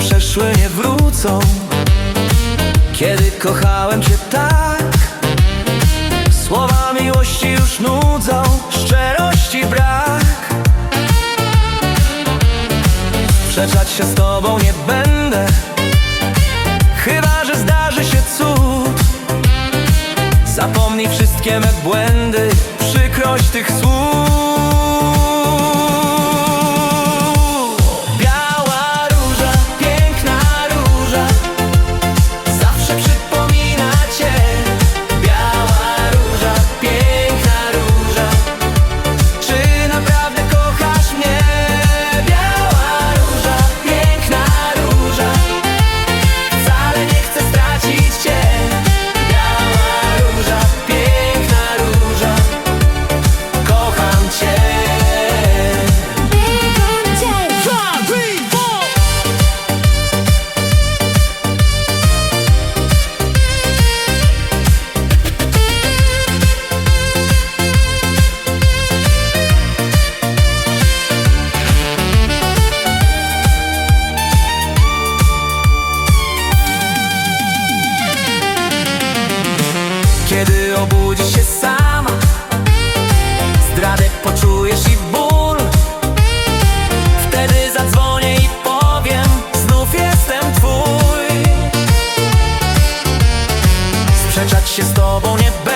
przeszły nie wrócą. Kiedy kochałem cię tak Słowa miłości już nudzą Szczerości brak. Sprzeczać się z tobą nie będę Chyba, że zdarzy się cud. Zapomnij wszystkie me błędy Przykrość tych słów Kiedy obudzisz się sama. Zdradę poczujesz i ból. Wtedy zadzwonię i powiem Znów jestem twój. Sprzeczać się z tobą nie będę